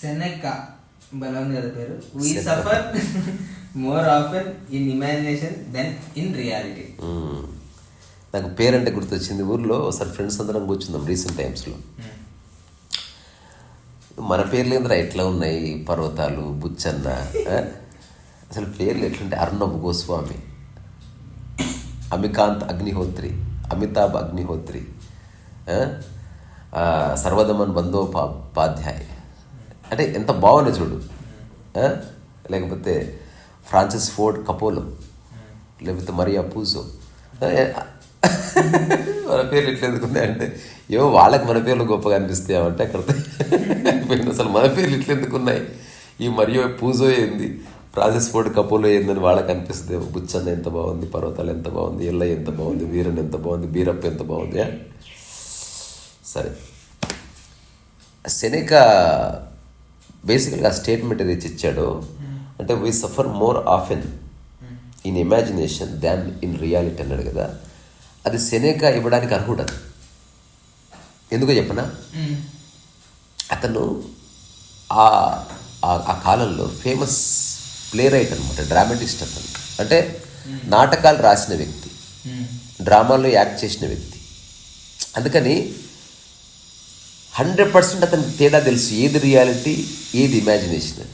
సెనెక్క. బలం ఉంది కదా పేరు we suffer more often in imagination than in reality. నాకు పేరంటే గుర్తొచ్చింది ఊర్లో ఒకసారి ఫ్రెండ్స్ అందరం కూర్చుందాం రీసెంట్ టైమ్స్లో. మన పేర్లు ఏంద్రా? ఎట్లా ఉన్నాయి? పర్వతాలు బుచ్చన్న? అసలు పేర్లు ఎట్లుంటే అర్ణబ్ గోస్వామి. అమికాంత్ అగ్నిహోత్రి అమితాబ్ అగ్నిహోత్రి ఆ? ఆ, సర్వదమన్ బందోపాధ్యాయ్. అంటే ఎంత బాగున్నాయి చూడు. లేకపోతే ఫ్రాన్సిస్ ఫోర్డ్ కపోలో లేకపోతే మరియా పూజో. మన పేర్లు ఎట్లా ఎందుకున్నాయి అంటే ఏమో వాళ్ళకి మన పేర్లు గొప్పగా అనిపిస్తాయి అంటే అక్కడ. అయిపోయింది అసలు మన పేర్లు ఇట్లా ఎందుకున్నాయి ఈ మరియు పూజో ఏంది? ఫ్రాన్సిస్ ఫోర్డ్ కపోలో ఏందని వాళ్ళకి అనిపిస్తుంది. బుచ్చన్న ఎంత బాగుంది పర్వతాలు ఎంత బాగుంది ఎల్లయ్య ఎంత బాగుంది వీరన్ ఎంత బాగుంది బీరప్ప ఎంత బాగుంది ఆ? సరే. సెనెక బేసికల్గా స్టేట్మెంట్ ఏదైతే ఇచ్చాడో అంటే we suffer more often in imagination than in reality అన్నాడు కదా. అది సెనేక ఇవ్వడానికి అర్హుడు ఎందుకో చెప్పనా? అతను ఆ ఆ- ఆ కాలంలో ఫేమస్ ప్లే రైట్ అనమాట డ్రామాటిస్ట్ అతను. అంటే నాటకాలు రాసిన వ్యక్తి డ్రామాల్లో యాక్ట్ చేసిన వ్యక్తి. అందుకని హండ్రెడ్ పర్సెంట్ అతనికి తేడా తెలుసు ఏది రియాలిటీ ఏది ఇమాజినేషన్ అని.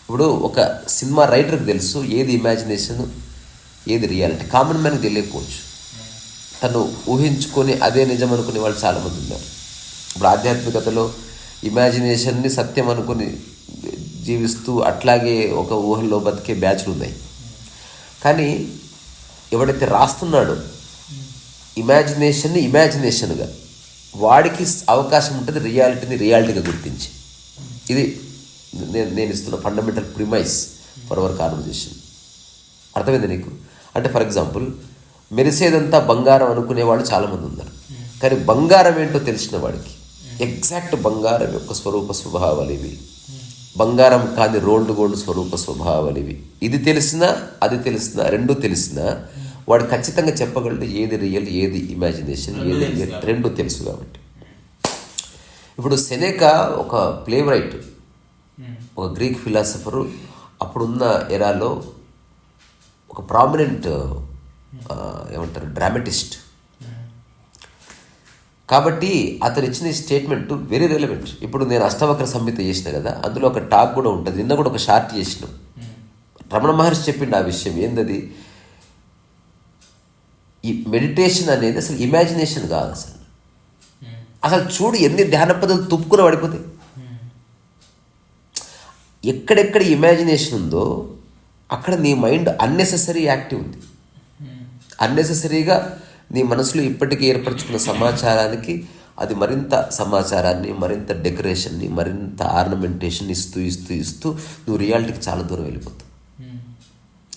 ఇప్పుడు ఒక సినిమా రైటర్కి తెలుసు ఏది ఇమాజినేషన్ ఏది రియాలిటీ కామన్ మ్యాన్కి తెలియకపోవచ్చు. తను ఊహించుకొని అదే నిజం అనుకునే వాళ్ళు చాలామంది ఉన్నారు. ఇప్పుడు ఆధ్యాత్మికతలో ఇమాజినేషన్ని సత్యం అనుకుని జీవిస్తూ అట్లాగే ఒక ఊహల్లో బతికే బ్యాచ్లు ఉన్నాయి. కానీ ఎవడైతే రాస్తున్నాడో ఇమాజినేషన్ని ఇమాజినేషన్గా వాడికి అవకాశం ఉంటుంది రియాలిటీని రియాలిటీగా గుర్తించి. ఇది నేను నేను ఇస్తున్న fundamental premise for our conversation. అర్థమైంది నీకు? అంటే ఫర్ ఎగ్జాంపుల్ మెరిసేదంతా బంగారం అనుకునేవాళ్ళు చాలామంది ఉన్నారు. కానీ బంగారం ఏంటో తెలిసిన వాడికి ఎగ్జాక్ట్ బంగారం యొక్క స్వరూప స్వభావాలు ఇవి బంగారం కాని రోల్డ్ గోల్డ్ స్వరూప స్వభావాలు ఇవి ఇది తెలిసినా అది తెలిసినా రెండు తెలిసినా వాడు ఖచ్చితంగా చెప్పగలడు ఏది రియల్ ఏది ఇమాజినేషన్ ఏది రియల్ రెండు తెలుసు కాబట్టి. ఇప్పుడు సెనేకా ఒక ప్లే రైట్ ఒక గ్రీక్ ఫిలాసఫరు అప్పుడున్న ఎరాలో ఒక ప్రామినెంట్ ఏమంటారు డ్రామటిస్ట్. కాబట్టి అతను ఇచ్చిన స్టేట్మెంట్ వెరీ రెలవెంట్ ఇప్పుడు నేను అష్టవక్ర సంహిత చేసిన కదా అందులో ఒక టాక్ కూడా ఉంటుంది. నిన్న కూడా ఒక షార్ట్ చేసినాం. రమణ మహర్షి చెప్పిండు ఆ విషయం ఏందది? ఈ మెడిటేషన్ అనేది అసలు ఇమాజినేషన్ కాదు అసలు. అసలు చూడు ఎన్ని ధ్యాన పద్ధతులు తుప్పుకుని పడిపోతాయి. ఎక్కడెక్కడ ఇమాజినేషన్ ఉందో అక్కడ నీ మైండ్ అన్నెసెసరీ యాక్టివ్ ఉంది. అన్నెసెసరీగా నీ మనసులో ఇప్పటికే ఏర్పరచుకున్న సమాచారానికి అది మరింత సమాచారాన్ని మరింత డెకరేషన్ని మరింత ఆర్నమెంటేషన్ ఇస్తూ ఇస్తూ ఇస్తూ నువ్వు రియాలిటీకి చాలా దూరం వెళ్ళిపోతావు.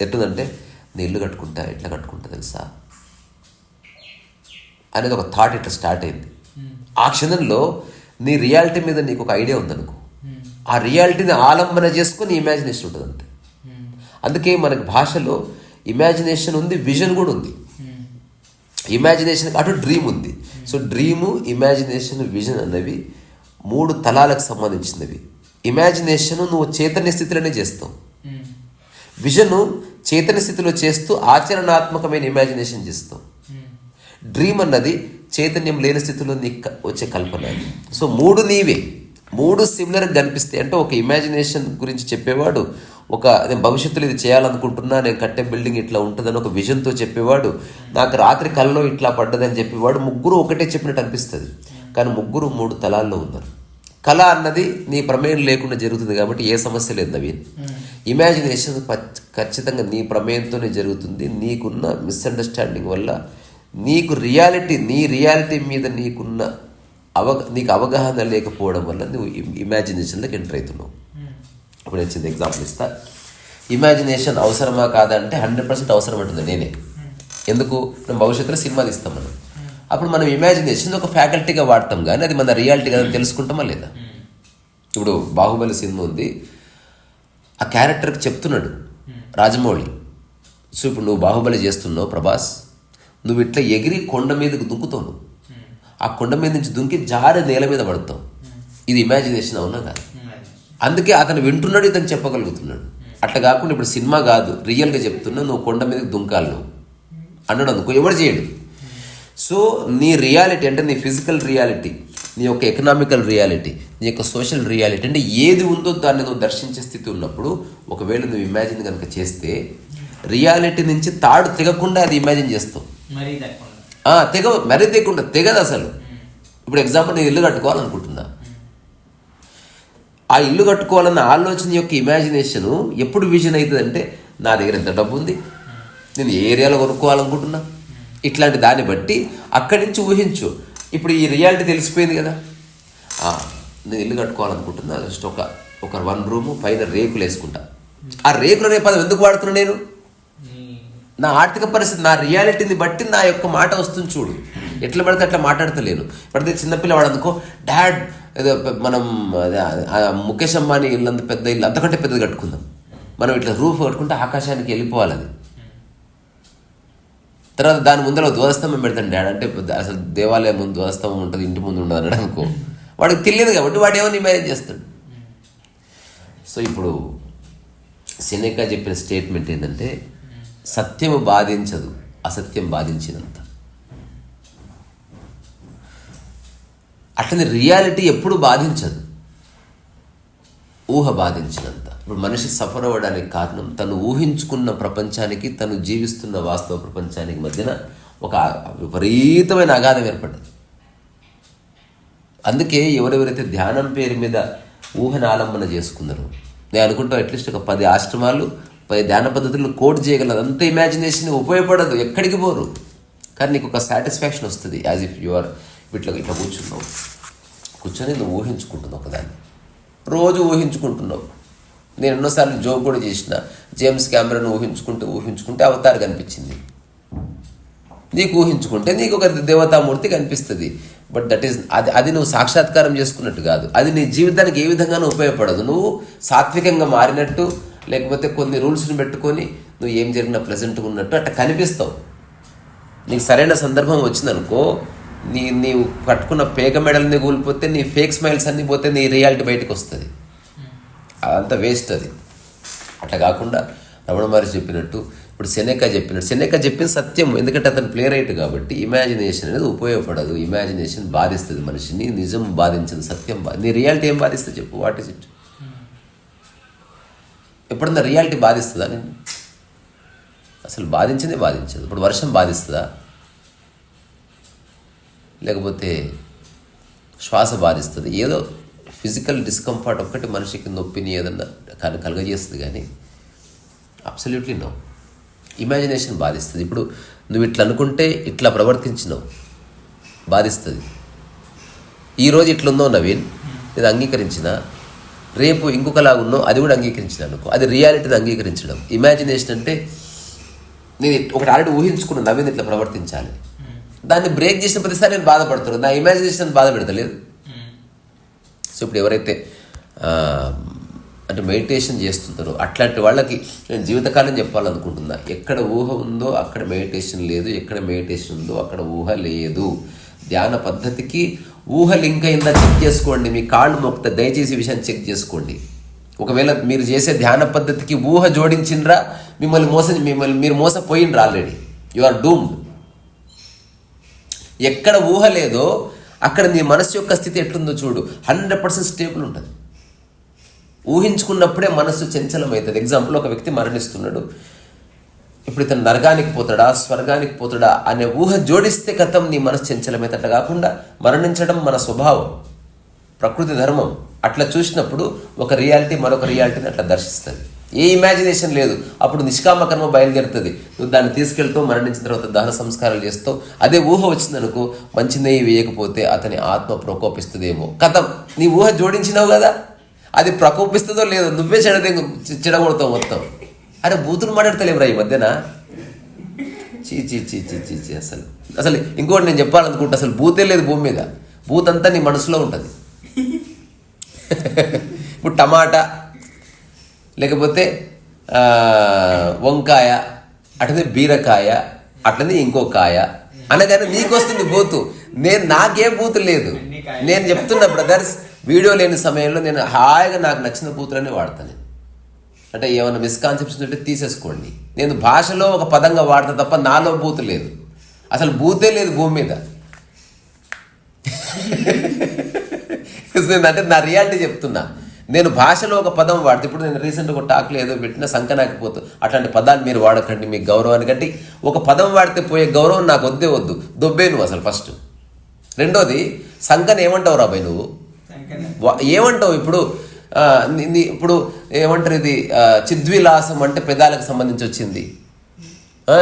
ఎట్లుందంటే నేను ఇల్లు కట్టుకుంటా ఎట్లా కట్టుకుంటా తెలుసా? అనేది ఒక థాట్ ఇట్లా స్టార్ట్ అయింది. ఆ క్షణంలో నీ రియాలిటీ మీద నీకు ఒక ఐడియా ఉందనుకో. ఆ రియాలిటీని ఆలంబన చేసుకొని ఇమాజినేషన్ ఉంటుంది అంతే అందుకే మనకి భాషలో ఇమాజినేషన్ ఉంది విజన్ కూడా ఉంది. ఇమాజినేషన్ అటు డ్రీమ్ ఉంది. సో డ్రీము ఇమాజినేషన్ విజన్ అనేవి మూడు తలాలకు సంబంధించినవి. ఇమాజినేషన్ నువ్వు చైతన్య స్థితిలోనే చేస్తావు. విజను చైతన్య స్థితిలో చేస్తూ ఆచరణాత్మకమైన ఇమాజినేషన్ చేస్తావు. డ్రీమ్ అన్నది చైతన్యం లేని స్థితిలో నీకు క- వచ్చే కల్పన. సో మూడు నీవే. మూడు సిమిలర్గా కనిపిస్తాయి. అంటే ఒక ఇమాజినేషన్ గురించి చెప్పేవాడు ఒక నేను భవిష్యత్తులో ఇది చేయాలనుకుంటున్నా నేను కట్టే బిల్డింగ్ ఇట్లా ఉంటుందని ఒక విజన్తో చెప్పేవాడు. నాకు రాత్రి కల్లో ఇట్లా పడ్డదని చెప్పేవాడు. ముగ్గురు ఒకటే చెప్పినట్టు అనిపిస్తుంది. కానీ ముగ్గురు మూడు తలాల్లో ఉన్నారు. కళ అన్నది నీ ప్రమేయం లేకుండా జరుగుతుంది కాబట్టి ఏ సమస్య లేదు నవీన్. ఇమాజినేషన్ పచ్- ఖచ్చితంగా నీ ప్రమేయంతోనే జరుగుతుంది. నీకున్న మిస్అండర్స్టాండింగ్ వల్ల నీకు రియాలిటీ నీ రియాలిటీ మీద నీకున్న అవ నీకు అవగాహన లేకపోవడం వల్ల నువ్వు ఇమాజినేషన్లోకి ఎంటర్ అవుతున్నావు. ఇప్పుడు నేను చిన్న ఎగ్జాంపుల్ ఇస్తా. ఇమాజినేషన్ అవసరమా కాదంటే హండ్రెడ్ పర్సెంట్ అవసరం అంటుంది నేనే. ఎందుకు? మనం భవిష్యత్తులో సినిమాలు ఇస్తాం మనం. అప్పుడు మనం ఇమాజినేషన్ ఒక ఫ్యాకల్టీగా వాడతాం కానీ అది మన రియాలిటీగా తెలుసుకుంటామా లేదా? ఇప్పుడు బాహుబలి సినిమా ఉంది. ఆ క్యారెక్టర్కి చెప్తున్నాడు రాజమౌళి. సో ఇప్పుడు నువ్వు బాహుబలి చేస్తున్నావు ప్రభాస్. నువ్వు ఇట్లా ఎగిరి కొండ మీదకు దుంకుతావు నువ్వు. ఆ కొండ మీద నుంచి దుంకి జారి నేల మీద పడతావు. ఇది ఇమాజినేషన్ అవునా కాదు? అందుకే అతను వింటున్నాడు ఇతను చెప్పగలుగుతున్నాడు. అట్లా కాకుండా ఇప్పుడు సినిమా కాదు రియల్గా చెప్తున్నా నువ్వు కొండ మీదకి దుంకాలి నువ్వు. అన్నాడు అనుకో ఎవడు చేయడు. సో నీ రియాలిటీ అంటే నీ ఫిజికల్ రియాలిటీ నీ యొక్క ఎకనామికల్ రియాలిటీ నీ యొక్క సోషల్ రియాలిటీ అంటే ఏది ఉందో దాన్ని నువ్వు దర్శించే స్థితి ఉన్నప్పుడు ఒకవేళ నువ్వు ఇమాజిన్ కనుక చేస్తే రియాలిటీ నుంచి తాడు తెగకుండా అది ఇమాజిన్ చేస్తావు. తెగ మరీ తెగకుండా తెగదు అసలు. ఇప్పుడు ఎగ్జాంపుల్ నేను ఇల్లు కట్టుకోవాలనుకుంటున్నా. ఆ ఇల్లు కట్టుకోవాలన్న ఆలోచన యొక్క ఇమాజినేషన్ ఎప్పుడు విజన్ అవుతుంది అంటే నా దగ్గర ఎంత డబ్బు ఉంది నేను ఏ ఏరియాలో కొనుక్కోవాలనుకుంటున్నా? ఇట్లాంటి దాన్ని బట్టి అక్కడి నుంచి ఊహించు. ఇప్పుడు ఈ రియాలిటీ తెలిసిపోయింది కదా. నేను ఇల్లు కట్టుకోవాలనుకుంటున్నా జస్ట్ ఒక ఒక వన్ రూము పైన రేకులు వేసుకుంటా. ఆ రేకులు అనే పదం ఎందుకు వాడుతున్నా నేను? నా ఆర్థిక పరిస్థితి నా రియాలిటీని బట్టి నా యొక్క మాట వస్తుంది చూడు. ఎట్లా పడితే అట్లా మాట్లాడతలేను. పడితే చిన్నపిల్లవాడు అనుకో డాడ్ ఏదో మనం అదే, ముఖేష్ అంబానీ ఇల్లు అంత పెద్ద ఇల్లు అంతకంటే పెద్దది కట్టుకుందాం. మనం ఇట్లా రూఫ్ కట్టుకుంటే ఆకాశానికి వెళ్ళిపోవాలి అది. తర్వాత దాని ముందర ధ్వజస్తంభం పెడతాను డాడ్. అంటే అసలు దేవాలయం ముందు ధ్వజస్తంభం ఉంటుంది ఇంటి ముందు ఉండదు అని అనుకో. వాడికి తెలియదు కాబట్టి వాడు ఏమో ఇమాజిన్ చేస్తాడు. సో ఇప్పుడు సినేకా చెప్పిన స్టేట్మెంట్ ఏంటంటే సత్యము బాధించదు అసత్యం బాధించినంత. అట్లనే రియాలిటీ ఎప్పుడు బాధించదు. ఊహ బాధించినంత. ఇప్పుడు మనిషి సఫర్ అవ్వడానికి కారణం తను ఊహించుకున్న ప్రపంచానికి తను జీవిస్తున్న వాస్తవ ప్రపంచానికి మధ్యన ఒక విపరీతమైన అగాధం ఏర్పడ్డది. అందుకే ఎవరెవరైతే ధ్యానం పేరు మీద ఊహను ఆలంబన చేసుకున్నారో నేను అనుకుంటా అట్లీస్ట్ ఒక పది ఆశ్రమాలు పది ధ్యాన పద్ధతులను కోడ్ చేయగలదు అంత ఇమాజినేషన్ ఉపయోగపడదు. ఎక్కడికి పోరు. కానీ నీకు ఒక సాటిస్ఫాక్షన్ వస్తుంది. యాజ్ ఇఫ్ యు ఆర్ ఇట్లా ఇట్లా కూర్చున్నావు. కూర్చొని నువ్వు ఊహించుకుంటున్నావు ఒకదాన్ని రోజు ఊహించుకుంటున్నావు. నేను ఎన్నోసార్లు జోక్ కూడా చేసిన. జేమ్స్ కెమెరాను ఊహించుకుంటూ ఊహించుకుంటే అవతారు కనిపించింది. నీకు ఊహించుకుంటే నీకు ఒక దేవతామూర్తి కనిపిస్తుంది. బట్ దట్ ఈస్ అది అది నువ్వు సాక్షాత్కారం చేసుకున్నట్టు కాదు. అది నీ జీవితానికి ఏ విధంగానూ ఉపయోగపడదు. నువ్వు సాత్వికంగా మారినట్టు లేకపోతే కొన్ని రూల్స్ని పెట్టుకొని నువ్వు ఏం జరిగినా ప్రజెంట్గా ఉన్నట్టు అట్లా కనిపిస్తావు. నీకు సరైన సందర్భం వచ్చిందనుకో నీ నీవు కట్టుకున్న పేక మెడల్ని కూలిపోతే నీ ఫేక్ స్మైల్స్ అన్నీ పోతే నీ రియాలిటీ బయటకు వస్తుంది. అదంతా వేస్ట్ అది. అట్లా కాకుండా రమణ మహర్షి చెప్పినట్టు ఇప్పుడు సెనెక చెప్పినట్టు సెనెక చెప్పిన సత్యం ఎందుకంటే అతను ప్లే రైట్ కాబట్టి ఇమాజినేషన్ అనేది ఉపయోగపడదు. ఇమాజినేషన్ బాధిస్తుంది మనిషిని నిజం బాధించదు సత్యం బా నీ రియాలిటీ ఏం బాధిస్తుంది చెప్పు వాట్ ఇస్ ఇట్? ఎప్పుడన్నా రియాలిటీ బాధిస్తుందా నేను అసలు బాధించిందే బాధించదు. ఇప్పుడు వర్షం బాధిస్తుందా? లేకపోతే శ్వాస బాధిస్తుంది. ఏదో ఫిజికల్ డిస్కంఫర్ట్ ఒక్కటి మనిషికి నొప్పిని ఏదన్నా కానీ కలుగజేస్తుంది కానీ అబ్సల్యూట్లీ నో. ఇమాజినేషన్ బాధిస్తుంది. ఇప్పుడు నువ్వు ఇట్లా అనుకుంటే ఇట్లా ప్రవర్తించినావు. బాధిస్తుంది. ఈరోజు ఇట్లుందో నవీన్ ఇది అంగీకరించిన రేపు ఇంకొకలాగా ఉన్నో అది కూడా అంగీకరించిన అనుకో. అది రియాలిటీని అంగీకరించడం. ఇమాజినేషన్ అంటే నేను ఒకటి ఆల్రెడీ ఊహించుకున్న నవీన్ ఇట్లా ప్రవర్తించాలి. దాన్ని బ్రేక్ చేసిన ప్రతిసారి నేను బాధపడుతున్నాను నా ఇమాజినేషన్ బాధ పెడతలేదు సో ఇప్పుడు ఎవరైతే అంటే మెడిటేషన్ చేస్తుంటారో అట్లాంటి వాళ్ళకి నేను జీవితకాలం చెప్పాలనుకుంటున్నా. ఎక్కడ ఊహ ఉందో అక్కడ మెడిటేషన్ లేదు. ఎక్కడ మెడిటేషన్ ఉందో అక్కడ ఊహ లేదు. ధ్యాన పద్ధతికి ఊహ లింక్ అయిందా చెక్ చేసుకోండి. మీ కాళ్ళు మొక్త దయచేసి విషయాన్ని చెక్ చేసుకోండి. ఒకవేళ మీరు చేసే ధ్యాన పద్ధతికి ఊహ జోడించిండ్రా మిమ్మల్ని మోసం మిమ్మల్ని మీరు మోసపోయిండ్రా ఆల్రెడీ యు ఆర్ డూమ్డ్ ఎక్కడ ఊహ లేదో అక్కడ నీ మనసు యొక్క స్థితి ఎట్లుందో చూడు. హండ్రెడ్ పర్సెంట్ స్టేబుల్ ఉంటుంది. ఊహించుకున్నప్పుడే మనస్సు చంచలమవుతుంది. ఎగ్జాంపుల్ ఒక వ్యక్తి మరణిస్తున్నాడు. ఇప్పుడు ఇతను నరకానికి పోతాడా స్వర్గానికి పోతాడా అనే ఊహ జోడిస్తే గతం నీ మనసు చంచలమైతే అట్లా కాకుండా మరణించడం మన స్వభావం ప్రకృతి ధర్మం. అట్లా చూసినప్పుడు ఒక రియాలిటీ మరొక రియాలిటీని అట్లా దర్శిస్తుంది. ఏ ఇమాజినేషన్ లేదు. అప్పుడు నిష్కామ కర్మ బయలుదేరుతుంది. నువ్వు దాన్ని తీసుకెళ్తూ మరణించిన తర్వాత దహన సంస్కారాలు చేస్తావు అదే ఊహ వచ్చిందనుకో మంచి నెయ్యి వేయకపోతే అతని ఆత్మ ప్రకోపిస్తుందేమో. కథం. నీ ఊహ జోడించినావు కదా? అది ప్రకోపిస్తుందో లేదో నువ్వే చెడదే చెడగొడతావు మొత్తం. అరే బూతులు మాట్లాడతలేవురా ఈ మధ్యన? చీ చీ చీ చీ చీ చీ అసలు. అసలు ఇంకోటి నేను చెప్పాలనుకుంటే అసలు బూతే లేదు భూమి మీద. బూత్ అంతా నీ మనసులో ఉంటుంది. ఇప్పుడు టమాటా లేకపోతే వంకాయ అట్లనే బీరకాయ అట్లనే ఇంకో కాయ. అనగానే నీకు వస్తుంది బూతు. నేను నాకేం బూతు లేదు. నేను చెప్తున్నా బ్రదర్స్ వీడియో లేని సమయంలో నేను హాయిగా నాకు నచ్చిన బూతులనే వాడతాను అంటే ఏమైనా మిస్కాన్సెప్షన్ ఉంటే తీసేసుకోండి. నేను భాషలో ఒక పదంగా వాడతా తప్ప నాలో బూతు లేదు. అసలు బూతే లేదు భూమి మీద. నేను అంటే నా రియాలిటీ చెప్తున్నా. నేను భాషలో ఒక పదం వాడితే ఇప్పుడు నేను రీసెంట్గా టాక్లో ఏదో పెట్టిన సంకనాకపోతు అట్లాంటి పదాలు మీరు వాడకండి మీ గౌరవాన్ని అంటే ఒక పదం వాడితే పోయే గౌరవం నాకు వద్దే వద్దు. దొబ్బే నువ్వు అసలు ఫస్ట్ రెండోది సంకన ఏమంటావు రాబాయ్ నువ్వు? ఏమంటావు ఇప్పుడు? ఇప్పుడు ఏమంటారు ఇది? చిద్విలాసం అంటే పెదాలకు సంబంధించి వచ్చింది.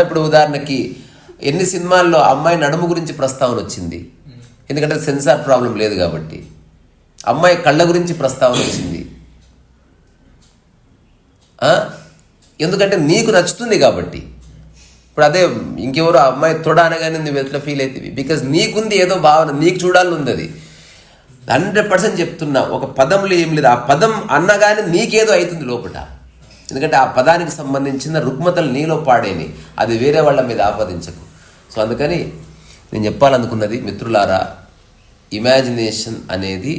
ఇప్పుడు ఉదాహరణకి ఎన్ని సినిమాల్లో అమ్మాయి నడుము గురించి ప్రస్తావన వచ్చింది? ఎందుకంటే సెన్సార్ ప్రాబ్లం లేదు కాబట్టి. అమ్మాయి కళ్ళ గురించి ప్రస్తావన వచ్చింది. ఎందుకంటే నీకు నచ్చుతుంది కాబట్టి. ఇప్పుడు అదే ఇంకెవరో ఆ అమ్మాయి తొడ అనగానే నువ్వు ఎట్లా ఫీల్ అవుతుంది బికాజ్ నీకుంది ఏదో భావన నీకు చూడాలని ఉంది అది. హండ్రెడ్ పర్సెంట్ చెప్తున్నా ఒక పదంలో ఏం లేదు. ఆ పదం అన్నగానే నీకేదో అవుతుంది లోపల ఎందుకంటే ఆ పదానికి సంబంధించిన రుగ్మతలు నీలో పాడేని అది వేరే వాళ్ళ మీద ఆపాదించకు. సో అందుకని నేను చెప్పాలనుకున్నది మిత్రులారా ఇమాజినేషన్ అనేది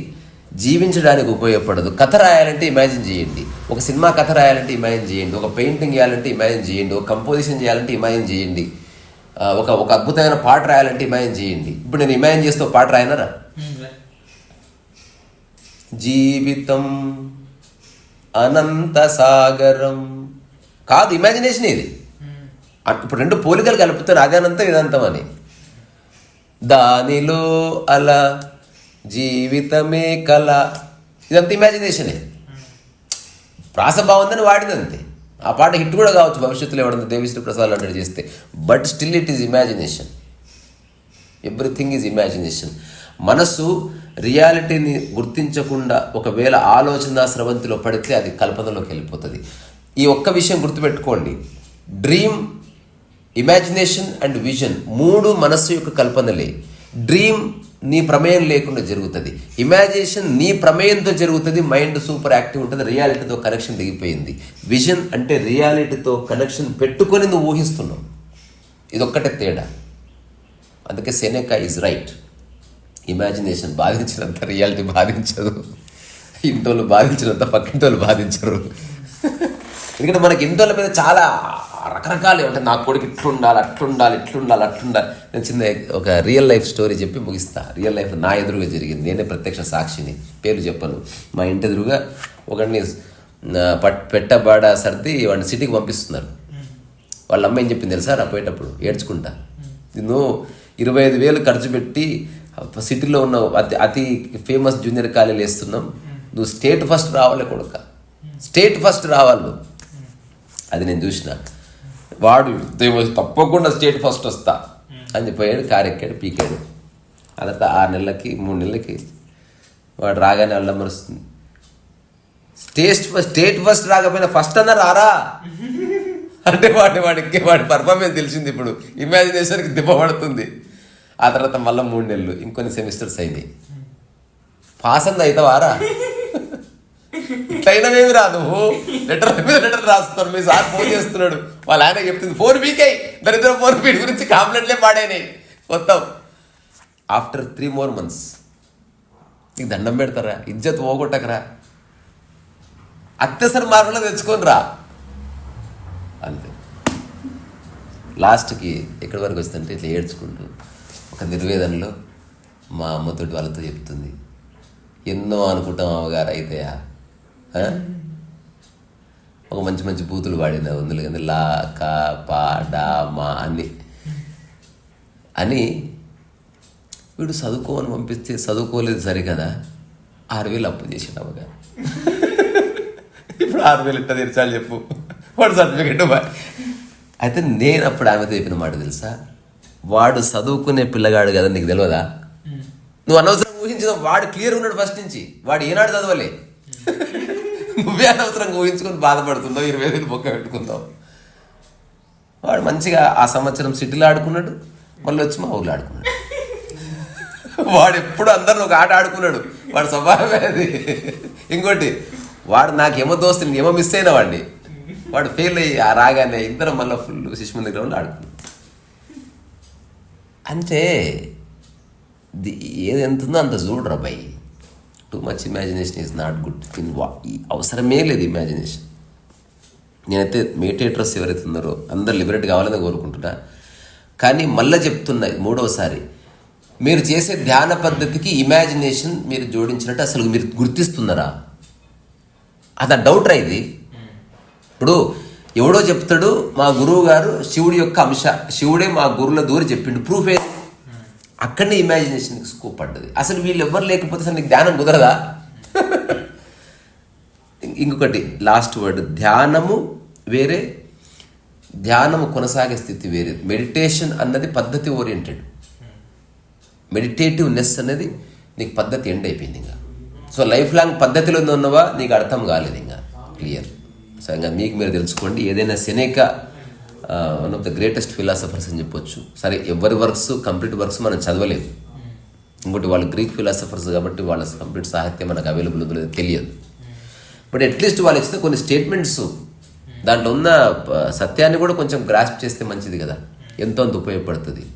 జీవించడానికి ఉపయోగపడదు. కథ రాయాలంటే ఇమాజిన్ చేయండి. ఒక సినిమా కథ రాయాలంటే ఇమాజిన్ చేయండి. ఒక పెయింటింగ్ చేయాలంటే ఇమాజిన్ చేయండి. ఒక కంపోజిషన్ చేయాలంటే ఇమాజిన్ చేయండి. ఒక ఒక అద్భుతమైన పాట రాయాలంటే ఇమాజిన్ చేయండి. ఇప్పుడు నేను ఇమాజిన్ చేస్తే ఒక పాట రాయనరా? జీవితం అనంత సాగరం. కాదు ఇమాజినేషన్ ఇది. ఇప్పుడు రెండు పోలికలు కలుపుతారు అది ఇదంతం అని. దానిలో అలా జీవితమే కల ఇదంతా ఇమాజినేషనే ప్రాస బాగుందని వాడింది అంతే ఆ పాట హిట్ కూడా కావచ్చు భవిష్యత్తులో ఎవడన్నా దేవిశ్రీ ప్రసాద్ లాంటివి చేస్తే. But still it is imagination everything is imagination మనసు రియాలిటీని గుర్తించకుండా ఒకవేళ ఆలోచన స్రవంతిలో పడితే అది కల్పనలోకి వెళ్ళిపోతుంది. ఈ ఒక్క విషయం గుర్తుపెట్టుకోండి. డ్రీమ్ ఇమాజినేషన్ అండ్ విజన్ మూడు మనస్సు యొక్క కల్పనలే. డ్రీమ్ నీ ప్రమేయం లేకుండా జరుగుతుంది. ఇమాజినేషన్ నీ ప్రమేయంతో జరుగుతుంది మైండ్ సూపర్ యాక్టివ్ ఉంటుంది రియాలిటీతో కనెక్షన్ దిగిపోయింది విజన్ అంటే రియాలిటీతో కనెక్షన్ పెట్టుకొని నువ్వు ఊహిస్తున్నావు. ఇదొక్కటే తేడా. అందుకే సెనెకా ఈజ్ రైట్ ఇమాజినేషన్ బాధించినంత రియాలిటీ బాధించదు. ఇంటోళ్ళు బాధించినంత పక్కింటోళ్ళు బాధించరు. ఎందుకంటే మనకి ఇంటోళ్ళ మీద చాలా రకరకాలు ఉంటాయి. నా కొడుకు ఇట్లుండాలి అట్లుండాలి ఇట్లుండాలి అట్లుండాలి. నేను చిన్న ఒక రియల్ లైఫ్ స్టోరీ చెప్పి ముగిస్తా. రియల్ లైఫ్ నా ఎదురుగా జరిగింది. నేనే ప్రత్యక్ష సాక్షిని. పేరు చెప్పను. మా ఇంటి ఎదురుగా ఒకడిని పట్ పెట్టబాడ సర్ది వాడిని సిటీకి పంపిస్తున్నారు. వాళ్ళ అమ్మ ఏం చెప్పింది తెలుసా? నా పోయేటప్పుడు ఏడ్చుకుంటా. నిన్ను ఇరవై ఐదు వేలు ఖర్చు పెట్టి సిటీలో ఉన్న అతి అతి ఫేమస్ జూనియర్ కాలేజీలు వేస్తున్నాం. నువ్వు స్టేట్ ఫస్ట్ రావాలి కొడుక. స్టేట్ ఫస్ట్ రావాలి అది నేను చూసిన. వాడు తప్పకుండా స్టేట్ ఫస్ట్ వస్తా. అని చెప్పాడు కారెక్కాడు పీకాడు. అదంతా ఆరు నెలలకి మూడు నెలలకి వాడు రాగానే వాళ్ళ మరుస్తుంది. స్టేట్ ఫస్ట్ స్టేట్ ఫస్ట్ రాకపోయినా ఫస్ట్ అన్న రారా? అంటే వాడి వాడికి వాడి పర్ఫార్మెన్స్ తెలిసింది ఇప్పుడు. ఇమాజినేషన్కి దిబ్బపడుతుంది ఆ తర్వాత మళ్ళీ మూడు నెలలు ఇంకొన్ని సెమిస్టర్స్ అయినాయి. పాస్ అంది అవుతావారా ఇట్లయినవేమి రా నువ్వు. లెటర్ మీద లెటర్ రాస్తున్నారు మీ సార్ ఫోన్ చేస్తున్నాడు. వాళ్ళ ఆయన చెప్తుంది ఫోన్ అయ్యి. దరిద్ర ఫోన్ వీడి గురించి కాంప్లైంట్లే పాడైనాయి మొత్తం. ఆఫ్టర్ త్రీ మోర్ మంత్స్ నీకు దండం పెడతారా? ఇజ్జత్ పోగొట్టకరా? అత్యవసర మార్గంలో తెచ్చుకొని రా అంతే. లాస్ట్కి ఎక్కడి వరకు వస్తుంటే ఇట్లా ఏడ్చుకుంటూ ఒక నిర్వేదనలో మా అమ్మతోటి వాళ్ళతో చెప్తుంది ఎన్నో అనుకుంటాం అమ్మగారు అయితే ఒక మంచి మంచి బూతులు పాడిన అందులో కానీ లా కా పా డా మా అని. అని వీడు చదువుకోమని పంపిస్తే చదువుకోలేదు సరే కదా ఆరు వేలు అప్పు చేసాడు అమ్మగారు. ఇప్పుడు ఆరు వేలు ఎట్లా తెరిచాలి చెప్పు. వాడు సర్టిఫికెట్ అయితే నేను అప్పుడు ఆమెతో చెప్పిన మాట తెలుసా? వాడు చదువుకునే పిల్లగాడు కదా నీకు తెలియదా నువ్వు అనవసరం ఊహించిన వాడు క్లియర్ ఉన్నాడు ఫస్ట్ నుంచి. వాడు ఏనాడు చదవలే. నువ్వే అనవసరంగా ఊహించుకొని బాధపడుతున్నావు ఇరవై వేలు బొక్క పెట్టుకుందావు వాడు మంచిగా ఆ సంవత్సరం సిటీలో ఆడుకున్నాడు మళ్ళీ వచ్చి మా ఊళ్ళో ఆడుకున్నాడు. వాడు ఎప్పుడు అందరిని ఒక ఆట ఆడుకున్నాడు. వాడు స్వభావమే అది. ఇంకోటి వాడు నాకు ఏమో దోస్తుని ఏమో మిస్ అయిన వాడిని. వాడు ఫెయిల్ అయ్యి ఆ రాగానే ఇద్దరం మళ్ళీ ఫుల్ శిశుమంది దగ్గర ఆడుకున్నాం. అంటే ఏది ఎంత ఉందో అంత చూడరా by too much imagination is not good in వా ఈ అవసరమే లేదు ఇమాజినేషన్ నేనైతే మెడిటేటర్స్ ఎవరైతే ఉన్నారో అందరు లిబరేట్ కావాలని కోరుకుంటున్నా. కానీ మళ్ళీ చెప్తున్నా మూడవసారి. మీరు చేసే ధ్యాన పద్ధతికి ఇమాజినేషన్ మీరు జోడించినట్టు అసలు మీరు గుర్తిస్తున్నారా? అది డౌట్ రా ఇది. ఇప్పుడు ఎవడో చెప్తాడు మా గురువు గారు శివుడి యొక్క అంశ శివుడే మా గురువుల దూరి చెప్పిండు ప్రూఫ్ అక్కడనే ఇమాజినేషన్కి స్కోప్ పడ్డది. అసలు వీళ్ళు ఎవ్వరు లేకపోతే అసలు నీకు ధ్యానం కుదరదా? ఇంకొకటి లాస్ట్ వర్డ్ ధ్యానము వేరే ధ్యానము కొనసాగే స్థితి వేరే. మెడిటేషన్ అన్నది పద్ధతి ఓరియంటెడ్ మెడిటేటివ్నెస్ అనేది నీకు పద్ధతి ఎండ్ అయిపోయింది ఇంకా. సో లైఫ్ లాంగ్ పద్ధతిలో ఉన్నవా? నీకు అర్థం కాలేదు ఇంకా. క్లియర్ సో ఇంకా మీకు మీరు తెలుసుకోండి. ఏదైనా Seneca one of the greatest philosophers అని చెప్పొచ్చు. సరే ఎవరి వర్క్స్ కంప్లీట్ వర్క్స్ మనం చదవలేదు. ఇంకోటి వాళ్ళు గ్రీక్ ఫిలాసఫర్స్ కాబట్టి వాళ్ళ కంప్లీట్ సాహిత్యం మనకు అవైలబుల్ ఉందో తెలియదు. బట్ అట్లీస్ట్ వాళ్ళు ఇచ్చిన కొన్ని స్టేట్మెంట్స్ దాంట్లో ఉన్న సత్యాన్ని కూడా కొంచెం గ్రాస్ప్ చేస్తే మంచిది కదా. ఎంతో అంత ఉపయోగపడుతుంది.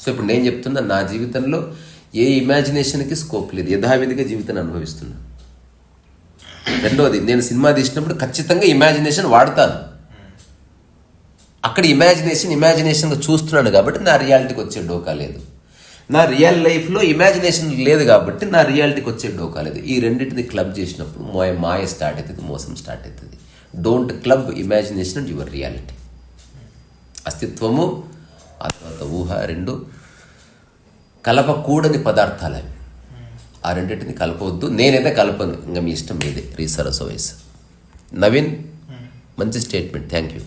సో ఇప్పుడు నేను చెప్తున్నా నా జీవితంలో ఏ ఇమాజినేషన్కి స్కోప్ లేదు. యథావిధిగా జీవితాన్ని అనుభవిస్తున్నా. రెండోది నేను సినిమా తీసినప్పుడు ఖచ్చితంగా ఇమాజినేషన్ వాడతాను. అక్కడ ఇమాజినేషన్ ఇమాజినేషన్గా చూస్తున్నాను కాబట్టి నా రియాలిటీకి వచ్చే డోకా లేదు. నా రియల్ లైఫ్లో ఇమాజినేషన్ లేదు కాబట్టి నా రియాలిటీకి వచ్చే డోకా లేదు. ఈ రెండింటిని క్లబ్ చేసినప్పుడు మోయ మాయ స్టార్ట్ అవుతుంది మోసం స్టార్ట్ అవుతుంది don't club imagination and your reality అస్తిత్వము ఆ తర్వాత ఊహ రెండు. కలపకూడని పదార్థాలు అవి ఆ రెండింటిని కలపవద్దు. నేనైతే కలపను. ఇంకా మీ ఇష్టం మీదే. రీసరస్ వయసు నవీన్ మంచి స్టేట్మెంట్ థ్యాంక్ యూ